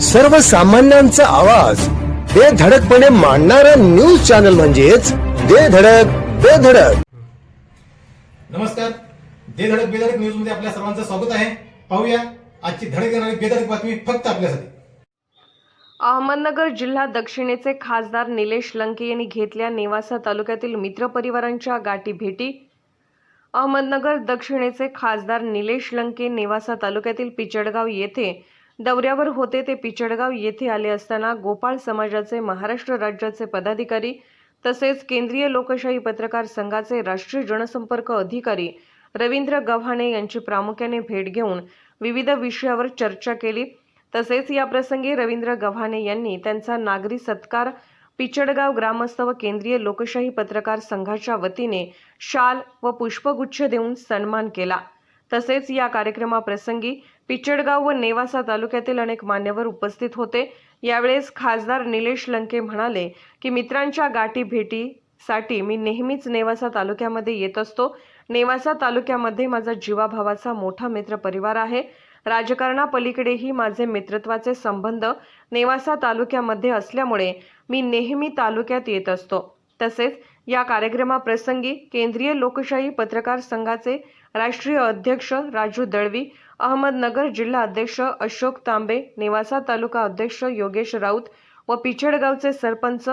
सर्वसामान्यांचा आवाज. बेधडकपणे मांडणारा न्यूज चॅनल म्हणजेच बेधडक बेधडक नमस्कार. दे धडक बेधडक न्यूजमध्ये आपल्या सर्वांचं स्वागत आहे. पाहूया आजची धडक येणारी बेधडक बातमी फक्त आपल्यासाठी. अहमदनगर जिल्हा दक्षिणेचे खासदार निलेश लंके यांनी घेतल्या नेवासा तालुक्यातील मित्रपरिवारांच्या गाठी भेटी. अहमदनगर दक्षिणेचे खासदार निलेश लंके नेवासा तालुक्यातील पिचडगाव येथे दौऱ्यावर होते ते पिचडगाव येथे आले असताना गोपाळ समाजाचे महाराष्ट्र राज्याचे पदाधिकारी तसेच केंद्रीय लोकशाही पत्रकार संघाचे राष्ट्रीय जनसंपर्क अधिकारी रवींद्र गव्हाणे यांची प्रामुख्याने भेट घेऊन विविध विषयावर चर्चा केली. तसेच याप्रसंगी रवींद्र गव्हाणे यांनी त्यांचा नागरी सत्कार पिचडगाव ग्रामस्थ व केंद्रीय लोकशाही पत्रकार संघाच्या वतीने शाल व पुष्पगुच्छ देऊन सन्मान केला. तसेच या कार्यक्रमाप्रसंगी पिचडगाव व नेवासा तालुक्यातील अनेक मान्यवर उपस्थित होते. यावेळेस खासदार निलेश लंके म्हणाले की मित्रांच्या गाठी भेटीसाठी मी नेहमीच नेवासा तालुक्यामध्ये येत असतो. नेवासा तालुक्यामध्ये माझा जीवाभावाचा मोठा मित्र परिवार आहे. राजकारणापलीकडेही माझे मित्रत्वाचे संबंध नेवासा तालुक्यामध्ये असल्यामुळे मी नेहमी तालुक्यात येत असतो. तसेच या कार्यक्रमाप्रसंगी केंद्रीय लोकशाही पत्रकार संघाचे राष्ट्रीय अध्यक्ष राजू दळवी अहमदनगर जिल्हा अध्यक्ष अशोक तांबे नेवासा तालुका अध्यक्ष योगेश राऊत व पिछडगावचे सरपंच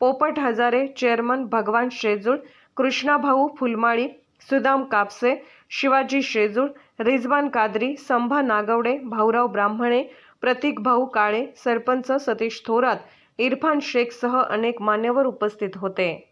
पोपट हजारे चेअरमन भगवान शेजूळ कृष्णाभाऊ फुलमाळी सुदाम कापसे शिवाजी शेजूळ रिजवान कादरी संभा नागवडे भाऊराव ब्राह्मणे प्रतीक भाऊ काळे सरपंच सतीश थोरात इरफान शेखसह अनेक मान्यवर उपस्थित होते.